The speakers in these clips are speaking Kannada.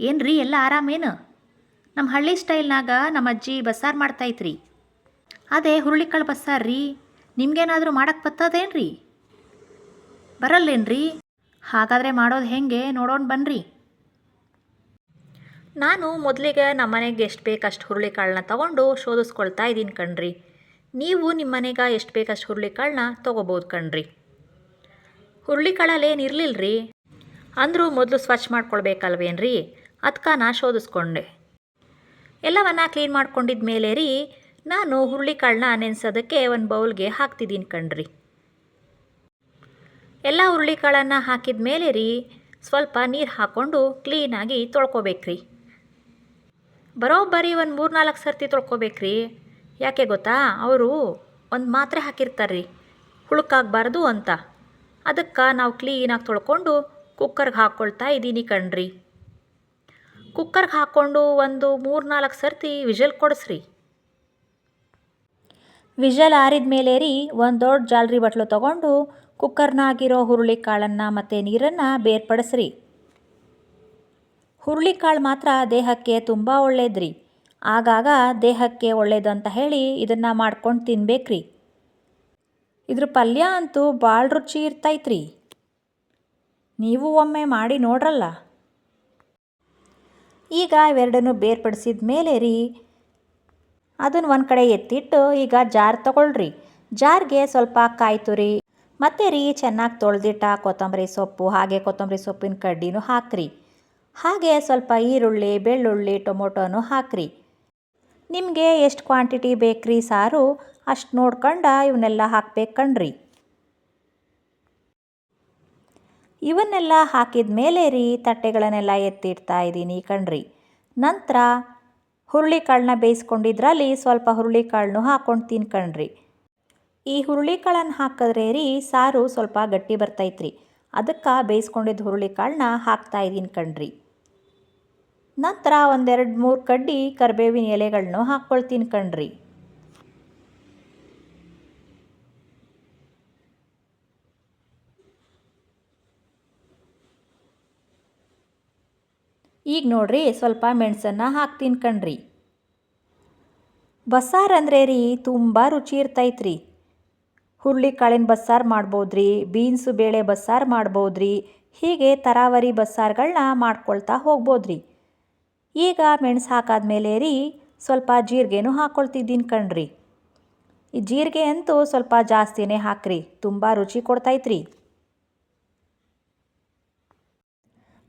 ಏನ್ರಿ ಎಲ್ಲ ಆರಾಮೇನು ನಮ್ಮ ಹಳ್ಳಿ ಸ್ಟೈಲ್ನಾಗ ನಮ್ಮ ಅಜ್ಜಿ ಬಸ್ಸಾರು ಮಾಡ್ತಾಯಿತ್ರಿ. ಅದೇ ಹುರುಳಿಕಾಳು ಬಸ್ಸಾರು ರೀ ನಿಮ್ಗೇನಾದರೂ ಮಾಡಕ್ಕೆ ಬರ್ತದೇನ್ರಿ ಬರಲ್ಲೇನ್ರಿ? ಹಾಗಾದರೆ ಮಾಡೋದು ಹೆಂಗೆ ನೋಡೋಣ ಬನ್ನಿರಿ ನಾನು ಮೊದಲಿಗೆ ನಮ್ಮ ಮನೆಗೆ ಎಷ್ಟು ಬೇಕಷ್ಟು ಹುರುಳಿಕಾಳನ್ನ ತಗೊಂಡು ಶೋಧಿಸ್ಕೊಳ್ತಾ ಇದ್ದೀನಿ ಕಣ್ರಿ. ನೀವು ನಿಮ್ಮ ಮನೆಗೆ ಎಷ್ಟು ಬೇಕಷ್ಟು ಹುರುಳಿಕಾಳನ್ನ ತೊಗೋಬೋದು ಕಣ್ರಿ. ಹುರುಳಿಕಾಳಲ್ಲಿ ಏನು ಇರಲಿಲ್ಲ ರೀ ಅಂದರೂ ಮೊದಲು ಸ್ವಚ್ಛ ಮಾಡ್ಕೊಳ್ಬೇಕಲ್ವೇನ್ರಿ? ಅದಕ್ಕೆ ನಾ ಶೋಧಿಸ್ಕೊಂಡೆ. ಎಲ್ಲವನ್ನ ಕ್ಲೀನ್ ಮಾಡ್ಕೊಂಡಿದ್ದ ಮೇಲೆ ರೀ, ನಾನು ಹುರುಳಿಕಾಳನ್ನ ನೆನೆಸೋದಕ್ಕೆ ಒಂದು ಬೌಲ್ಗೆ ಹಾಕ್ತಿದ್ದೀನಿ ಕಣ್ರಿ. ಎಲ್ಲ ಹುರುಳಿಕಾಳನ್ನು ಹಾಕಿದ ಮೇಲೆ ರೀ, ಸ್ವಲ್ಪ ನೀರು ಹಾಕ್ಕೊಂಡು ಕ್ಲೀನಾಗಿ ತೊಳ್ಕೊಬೇಕ್ರಿ. ಬರೋಬ್ಬರಿ ಒಂದು ಮೂರು ನಾಲ್ಕು ಸರ್ತಿ ತೊಳ್ಕೊಬೇಕ್ರಿ. ಯಾಕೆ ಗೊತ್ತಾ, ಅವರು ಒಂದು ಮಾತ್ರೆ ಹಾಕಿರ್ತಾರ್ರಿ, ಹುಳುಕಾಗಬಾರ್ದು ಅಂತ. ಅದಕ್ಕೆ ನಾವು ಕ್ಲೀನಾಗಿ ತೊಳ್ಕೊಂಡು ಕುಕ್ಕರ್ಗೆ ಹಾಕ್ಕೊಳ್ತಾ ಇದ್ದೀನಿ ಕಣ್ರಿ. ಕುಕ್ಕರ್ಗೆ ಹಾಕ್ಕೊಂಡು ಒಂದು ಮೂರು ನಾಲ್ಕು ಸರ್ತಿ ವಿಜಲ್ ಕೊಡಿಸ್ರಿ. ವಿಜಲ್ ಆರಿದ ಮೇಲೆ ರೀ ಒಂದು ದೊಡ್ಡ ಜಾಲ್ರಿ ಬಟ್ಲು ತೊಗೊಂಡು ಕುಕ್ಕರ್ನಾಗಿರೋ ಹುರುಳಿಕಾಳನ್ನು ಮತ್ತು ನೀರನ್ನು ಬೇರ್ಪಡಿಸ್ರಿ. ಹುರುಳಿಕಾಳು ಮಾತ್ರ ದೇಹಕ್ಕೆ ತುಂಬ ಒಳ್ಳೇದ್ರಿ. ಆಗಾಗ ದೇಹಕ್ಕೆ ಒಳ್ಳೇದು ಅಂತ ಹೇಳಿ ಇದನ್ನು ಮಾಡ್ಕೊಂಡು ತಿನ್ಬೇಕ್ರಿ. ಇದ್ರ ಪಲ್ಯ ಅಂತೂ ಭಾಳ ರುಚಿ ಇರ್ತೈತ್ರಿ. ನೀವು ಒಮ್ಮೆ ಮಾಡಿ ನೋಡ್ರಲ್ಲ. ಈಗ ಇವೆರಡನ್ನು ಬೇರ್ಪಡಿಸಿದ ಮೇಲೆ ರೀ. ಅದನ್ನು ಒಂದು ಕಡೆ ಎತ್ತಿಟ್ಟು ಈಗ ಜಾರ್ ತಗೊಳ್ರಿ. ಜಾರ್ಗೆ ಸ್ವಲ್ಪ ಕಾಯ್ತು ರೀ. ಮತ್ತು ರೀ, ಚೆನ್ನಾಗಿ ತೊಳೆದಿಟ್ಟ ಕೊತ್ತಂಬರಿ ಸೊಪ್ಪು, ಹಾಗೆ ಕೊತ್ತಂಬರಿ ಸೊಪ್ಪಿನ ಕಡ್ಡಿನೂ ಹಾಕ್ರಿ. ಹಾಗೆ ಸ್ವಲ್ಪ ಈರುಳ್ಳಿ, ಬೆಳ್ಳುಳ್ಳಿ, ಟೊಮೊಟೊನೂ ಹಾಕ್ರಿ. ನಿಮಗೆ ಎಷ್ಟು ಕ್ವಾಂಟಿಟಿ ಬೇಕ್ರಿ ಸಾರು? ಅಷ್ಟು ನೋಡ್ಕೊಂಡು ಇವನ್ನೆಲ್ಲ ಹಾಕ್ಬೇಕು ಕಣ್ರಿ ಇವನ್ನೆಲ್ಲ ಹಾಕಿದ ಮೇಲೆ ರೀ ತಟ್ಟೆಗಳನ್ನೆಲ್ಲ ಎತ್ತಿಡ್ತಾ ಇದ್ದೀನಿ ಕಣ್ರಿ. ನಂತರ ಹುರುಳಿಕಾಳನ್ನ ಬೇಯಿಸ್ಕೊಂಡಿದ್ರಲ್ಲಿ ಸ್ವಲ್ಪ ಹುರುಳಿಕಾಳನ್ನು ಹಾಕ್ಕೊಂಡು ತಿನ್ಕಣ್ರಿ ಈ ಹುರುಳಿಕಾಳನ್ನು ಹಾಕಿದ್ರೆ ರೀ ಸಾರು ಸ್ವಲ್ಪ ಗಟ್ಟಿ ಬರ್ತೈತ್ರಿ. ಅದಕ್ಕೆ ಬೇಯಿಸ್ಕೊಂಡಿದ್ದ ಹುರುಳಿಕಾಳನ್ನ ಹಾಕ್ತಾ ಇದ್ದೀನಿ ಕಣ್ರಿ. ನಂತರ ಒಂದೆರಡು ಮೂರು ಕಡ್ಡಿ ಕರಿಬೇವಿನ ಎಲೆಗಳನ್ನು ಹಾಕ್ಕೊಳ್ತೀನಿ ಕಣ್ರಿ. ಈಗ ನೋಡ್ರಿ ಸ್ವಲ್ಪ ಮೆಣಸನ್ನು ಹಾಕ್ತೀನಿ ಕಣ್ರಿ. ಬಸ್ಸಾರು ಅಂದರೆ ರೀ ತುಂಬ ರುಚಿ ಇರ್ತೈತ್ರಿ. ಹುರುಳಿಕಾಳಿನ ಬಸ್ಸಾರು ಮಾಡ್ಬೋದ್ರಿ, ಬೀನ್ಸು ಬೇಳೆ ಬಸ್ಸಾರು ಮಾಡ್ಬೋದ್ರಿ, ಹೀಗೆ ತರಾವರಿ ಬಸ್ಸಾರುಗಳನ್ನ ಮಾಡ್ಕೊಳ್ತಾ ಹೋಗ್ಬೋದ್ರಿ. ಈಗ ಮೆಣಸು ಹಾಕಾದ್ಮೇಲೆ ರೀ ಸ್ವಲ್ಪ ಜೀರಿಗೆನೂ ಹಾಕ್ಕೊಳ್ತಿದ್ದೀನಿ ಕಣ್ರಿ. ಈ ಜೀರಿಗೆ ಅಂತೂ ಸ್ವಲ್ಪ ಜಾಸ್ತಿನೇ ಹಾಕ್ರಿ, ತುಂಬ ರುಚಿ ಕೊಡ್ತೈತ್ರಿ.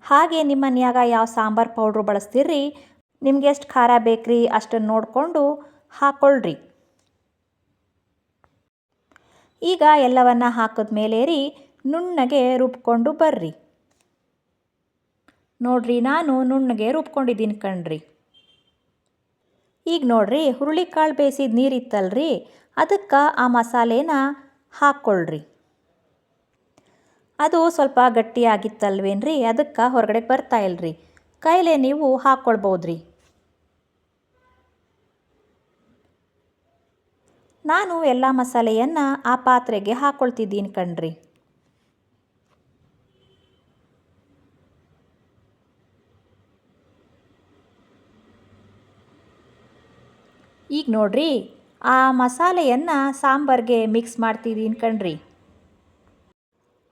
ಹಾಗೆ ನಿಮ್ಮ ಮನ್ಯಾಗ ಯಾವ ಸಾಂಬಾರು ಪೌಡ್ರು ಬಳಸ್ತೀರಿ? ನಿಮ್ಗೆ ಎಷ್ಟು ಖಾರ ಬೇಕ್ರಿ? ಅಷ್ಟನ್ನು ನೋಡಿಕೊಂಡು ಹಾಕ್ಕೊಳ್ರಿ ಈಗ ಎಲ್ಲವನ್ನ ಹಾಕಿದ್ಮೇಲೆ ರೀ ನುಣ್ಣಗೆ ರುಬ್ಕೊಂಡು ಬರ್ರಿ. ನೋಡ್ರಿ, ನಾನು ನುಣ್ಣಗೆ ರುಬ್ಕೊಂಡಿದ್ದೀನಿ ಕಣ್ರಿ. ಈಗ ನೋಡ್ರಿ, ಹುರುಳಿಕಾಳು ಬೇಯಿಸಿದ ನೀರಿತ್ತಲ್ರಿ ಅದಕ್ಕೆ ಆ ಮಸಾಲೆನ ಹಾಕ್ಕೊಳ್ರಿ ಅದು ಸ್ವಲ್ಪ ಗಟ್ಟಿಯಾಗಿತ್ತಲ್ವೇನ್ರಿ? ಅದಕ್ಕೆ ಹೊರಗಡೆ ಬರ್ತಾ ಇಲ್ರಿ. ಕೈಲೇ ನೀವು ಹಾಕ್ಕೊಳ್ಬೋದ್ರಿ ನಾನು ಎಲ್ಲ ಮಸಾಲೆಯನ್ನು ಆ ಪಾತ್ರೆಗೆ ಹಾಕ್ಕೊಳ್ತಿದ್ದೀನಿ ಕಣ್ರಿ. ಈಗ ನೋಡ್ರಿ, ಆ ಮಸಾಲೆಯನ್ನು ಸಾಂಬಾರ್ಗೆ ಮಿಕ್ಸ್ ಮಾಡ್ತಿದ್ದೀನಿ ಕಣ್ರಿ.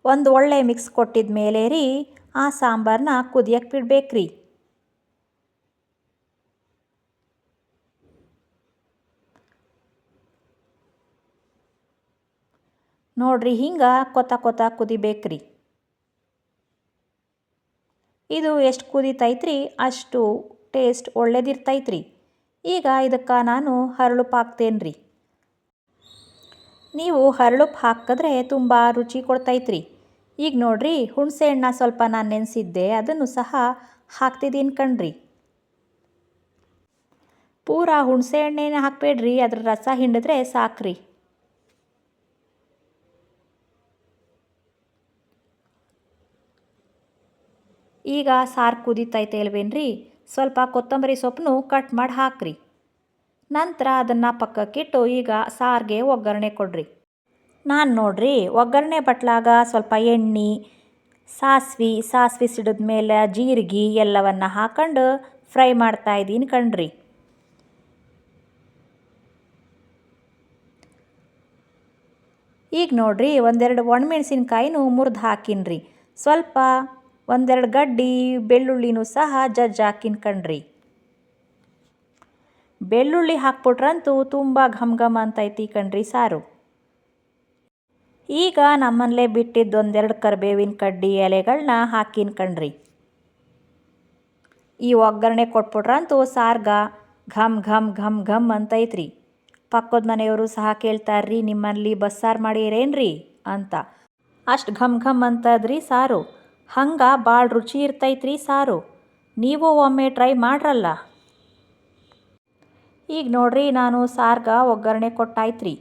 ಒಂದು ಒಳ್ಳೆ ಮಿಕ್ಸ್ ಕೊಟ್ಟಿದ ಮೇಲೆ ರೀ, ಆ ಸಾಂಬಾರನ್ನ ಕುದಿಯಕ್ಕೆ ಬಿಡ್ಬೇಕ್ರಿ. ನೋಡ್ರಿ ಹಿಂಗೆ ಕೊತ ಕೊತ ಕುದಿಬೇಕ್ರಿ. ಇದು ಎಷ್ಟು ಕುದಿತೈತ್ರಿ, ಅಷ್ಟು ಟೇಸ್ಟ್ ಒಳ್ಳೇದಿರ್ತೈತ್ರಿ. ಈಗ ಇದಕ್ಕೆ ನಾನು ಹರಳುಪ್ ಹಾಕ್ತೇನೆ ರೀ ನೀವು ಹರಳುಪ್ಪು ಹಾಕಿದ್ರೆ ತುಂಬ ರುಚಿ ಕೊಡ್ತೈತ್ರಿ. ಈಗ ನೋಡ್ರಿ, ಹುಣಸೆ ಹಣ್ಣ ಸ್ವಲ್ಪ ನಾನು ನೆನೆಸಿದ್ದೆ, ಅದನ್ನು ಸಹ ಹಾಕ್ತಿದ್ದೀನಿ ಕಣ್ರಿ. ಪೂರ ಹುಣಸೆ ಎಣ್ಣೆನ ಹಾಕಬೇಡ್ರಿ, ಅದ್ರ ರಸ ಹಿಂಡಿದ್ರೆ ಸಾಕ್ರಿ. ಈಗ ಸಾರು ಕುದೀತೈತೆ ಅಲ್ವೇನ್ರಿ, ಸ್ವಲ್ಪ ಕೊತ್ತಂಬರಿ ಸೊಪ್ಪನ್ನು ಕಟ್ ಮಾಡಿ ಹಾಕ್ರಿ. ನಂತರ ಅದನ್ನು ಪಕ್ಕಕ್ಕಿಟ್ಟು ಈಗ ಸಾರಿಗೆ ಒಗ್ಗರಣೆ ಕೊಡ್ರಿ. ನಾನು ನೋಡ್ರಿ, ಒಗ್ಗರಣೆ ಪಟ್ಲಾಗ ಸ್ವಲ್ಪ ಎಣ್ಣೆ, ಸಾಸ್ವೆ ಸಾಸ್ವೆ ಸಿಡಿದ ಮೇಲೆ ಜೀರಿಗೆ ಎಲ್ಲವನ್ನು ಹಾಕೊಂಡು ಫ್ರೈ ಮಾಡ್ತಾ ಇದ್ದೀನಿ ಕಣ್ರಿ. ಈಗ ನೋಡ್ರಿ, ಒಂದೆರಡು ಒಣಮೆಣ್ಸಿನ್ಕಾಯಿನೂ ಮುರಿದು ಹಾಕಿನ್ರಿ. ಸ್ವಲ್ಪ ಒಂದೆರಡು ಗಡ್ಡಿ ಬೆಳ್ಳುಳ್ಳಿನೂ ಸಹ ಜಜ್ಜಿ ಹಾಕಿನ್ ಕಣ್ರಿ. ಬೆಳ್ಳುಳ್ಳಿ ಹಾಕ್ಬಿಟ್ರಂತೂ ತುಂಬ ಘಮ್ ಘಮ್ ಅಂತೈತಿ ಕಣ್ರಿ ಸಾರು. ಈಗ ನಮ್ಮಲ್ಲೇ ಬಿಟ್ಟಿದ್ದು ಒಂದೆರಡು ಕರಿಬೇವಿನ ಕಡ್ಡಿ ಎಲೆಗಳನ್ನ ಹಾಕಿನ ಕಣ್ರಿ. ಈ ಒಗ್ಗರಣೆ ಕೊಟ್ಬಿಟ್ರಂತೂ ಸಾರ್ಗ ಘಮ್ ಘಮ್ ಘಮ್ ಘಮ್ ಅಂತೈತ್ರಿ. ಪಕ್ಕದ ಮನೆಯವರು ಸಹ ಕೇಳ್ತಾರ್ರಿ ನಿಮ್ಮಲ್ಲಿ ಬಸ್ಸಾರು ಮಾಡಿರೇನ್ರಿ? ಅಂತ. ಅಷ್ಟು ಘಮ್ ಘಮ್ ಅಂತದ್ರಿ ಸಾರು. ಹಂಗೆ ಭಾಳ ರುಚಿ ಇರ್ತೈತ್ರಿ ಸಾರು. ನೀವು ಒಮ್ಮೆ ಟ್ರೈ ಮಾಡ್ರಲ್ಲ. ಈಗ ನೋಡ್ರಿ, ನಾನು ಸಾರ್ಗ ಒಗ್ಗರಣೆ ಕೊಟ್ಟಾಯ್ತ್ರಿ.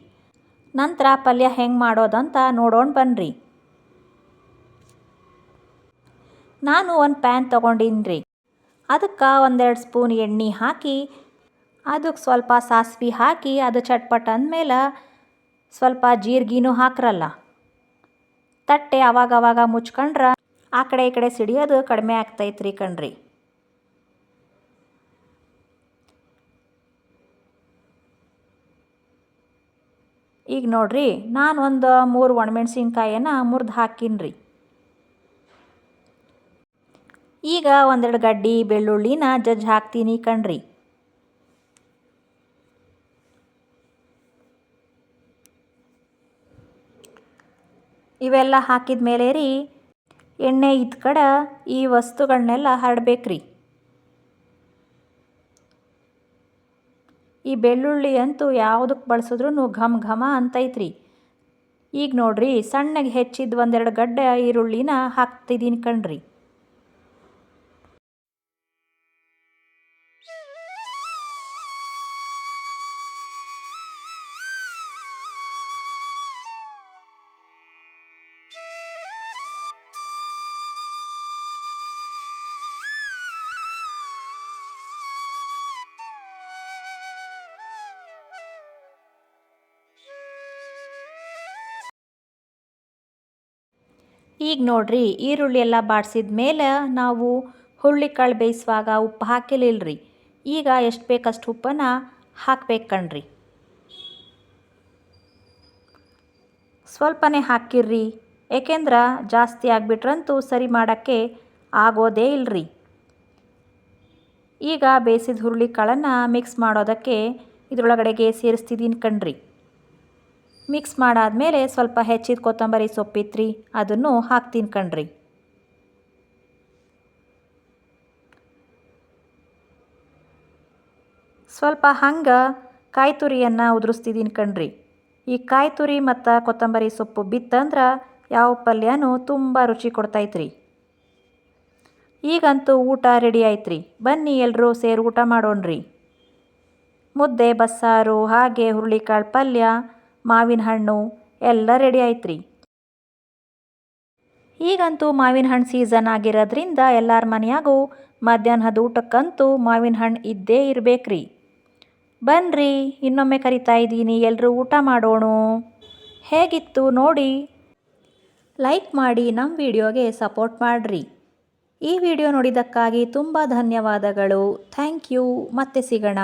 ನಂತರ ಪಲ್ಯ ಹೆಂಗೆ ಮಾಡೋದಂತ ನೋಡೋಣ ಬನ್ನಿರಿ ನಾನು ಒಂದು ಪ್ಯಾನ್ ತೊಗೊಂಡಿನ್ರಿ. ಅದಕ್ಕೆ ಒಂದೆರಡು ಸ್ಪೂನ್ ಎಣ್ಣೆ ಹಾಕಿ ಅದಕ್ಕೆ ಸ್ವಲ್ಪ ಸಾಸಿವೆ ಹಾಕಿ, ಅದು ಚಟ್ಪಟ್ ಅಂದಮೇಲೆ ಸ್ವಲ್ಪ ಜೀರಿಗೆನೂ ಹಾಕ್ರಲ್ಲ. ತಟ್ಟೆ ಅವಾಗವಾಗ ಅವಾಗ ಮುಚ್ಕೊಂಡ್ರೆ ಆ ಕಡೆ ಈ ಕಡೆ ಸಿಡಿಯೋದು ಕಡಿಮೆ ಆಗ್ತೈತ್ರಿ ಕಣ್ರಿ. ಈಗ ನೋಡ್ರಿ, ನಾನು ಒಂದು ಮೂರು ಒಣಮೆಣ್ಸಿನ್ಕಾಯನ್ನು ಮುರಿದು ಹಾಕಿನ್ರಿ. ಈಗ ಒಂದೆರಡು ಗಡ್ಡಿ ಬೆಳ್ಳುಳ್ಳಿನ ಜಜ್ಜಿ ಹಾಕ್ತೀನಿ ಕಣ್ರಿ. ಇವೆಲ್ಲ ಹಾಕಿದ ಮೇಲೆ ರೀ, ಎಣ್ಣೆ ಇದ್ದ ಕಡೆ ಈ ವಸ್ತುಗಳನ್ನೆಲ್ಲ ಹರಡ್ಬೇಕ್ರಿ. ಈ ಬೆಳ್ಳುಳ್ಳಿ ಅಂತೂ ಯಾವುದಕ್ಕೆ ಬಳಸಿದ್ರೂ ಘಮ ಘಮ ಅಂತೈತ್ರಿ. ಈಗ ನೋಡ್ರಿ ಸಣ್ಣಗೆ ಹೆಚ್ಚಿದ ಒಂದೆರಡು ಗಡ್ಡೆ ಈರುಳ್ಳಿನ ಹಾಕ್ತಿದ್ದೀನಿ ಕಣ್ರಿ. ಈಗ ನೋಡ್ರಿ, ಈರುಳ್ಳಿ ಎಲ್ಲ ಬಾಡಿಸಿದ ಮೇಲೆ ನಾವು ಹುರುಳಿಕಾಳು ಬೇಯಿಸುವಾಗ ಉಪ್ಪು ಹಾಕಿಲಿಲ್ರಿ. ಈಗ ಎಷ್ಟು ಬೇಕಷ್ಟು ಉಪ್ಪನ್ನು ಹಾಕ್ಬೇಕು ಕಣ್ರಿ. ಸ್ವಲ್ಪನೇ ಹಾಕಿರ್ರಿ, ಏಕೆಂದ್ರೆ ಜಾಸ್ತಿ ಆಗಿಬಿಟ್ರಂತೂ ಸರಿ ಮಾಡೋಕ್ಕೆ ಆಗೋದೇ ಇಲ್ಲರಿ ಈಗ ಬೇಯಿಸಿದ ಹುರುಳಿಕಾಳನ್ನು ಮಿಕ್ಸ್ ಮಾಡೋದಕ್ಕೆ ಇದರೊಳಗಡೆಗೆ ಸೇರಿಸ್ತಿದ್ದೀನಿ ಕಣ್ರಿ. ಮಿಕ್ಸ್ ಮಾಡಾದಮೇಲೆ ಸ್ವಲ್ಪ ಹೆಚ್ಚಿದ ಕೊತ್ತಂಬರಿ ಸೊಪ್ಪಿತ್ರಿ ಅದನ್ನು ಹಾಕ್ತೀನಿ ಕಣ್ರಿ. ಸ್ವಲ್ಪ ಹಂಗೆ ಕಾಯಿ ತುರಿಯನ್ನು ಉದುರಿಸ್ತಿದ್ದೀನಿ ಕಣ್ರಿ. ಈ ಕಾಯಿ ತುರಿ ಮತ್ತು ಕೊತ್ತಂಬರಿ ಸೊಪ್ಪು ಬಿತ್ತಂದ್ರೆ ಯಾವ ಪಲ್ಯನೂ ತುಂಬ ರುಚಿ ಕೊಡ್ತೈತ್ರಿ. ಈಗಂತೂ ಊಟ ರೆಡಿ ಆಯ್ತ್ರಿ. ಬನ್ನಿ ಎಲ್ಲರೂ ಸೇರಿ ಊಟ ಮಾಡೋಣ್ರಿ. ಮುದ್ದೆ, ಬಸ್ಸಾರು, ಹಾಗೆ ಹುರುಳಿಕಾಳು ಪಲ್ಯ ಮಾವಿನ ಹಣ್ಣು ಎಲ್ಲ ರೆಡಿ ಆಯ್ತ್ರಿ. ಈಗಂತೂ ಮಾವಿನ ಹಣ್ಣು ಸೀಸನ್ ಆಗಿರೋದ್ರಿಂದ ಎಲ್ಲರ ಮನೆಯಾಗೂ ಮಧ್ಯಾಹ್ನದ ಊಟಕ್ಕಂತೂ ಮಾವಿನ ಹಣ್ಣು ಇದ್ದೇ ಇರಬೇಕ್ರಿ. ಬನ್ರಿ, ಇನ್ನೊಮ್ಮೆ ಕರಿತಾ ಇದ್ದೀನಿ ಎಲ್ಲರೂ ಊಟ ಮಾಡೋಣ. ಹೇಗಿತ್ತು ನೋಡಿ. ಲೈಕ್ ಮಾಡಿ ನಮ್ಮ ವಿಡಿಯೋಗೆ ಸಪೋರ್ಟ್ ಮಾಡಿರಿ. ಈ ವಿಡಿಯೋ ನೋಡಿದ್ದಕ್ಕಾಗಿ ತುಂಬ ಧನ್ಯವಾದಗಳು. Thank you. ಮತ್ತೆ ಸಿಗೋಣ.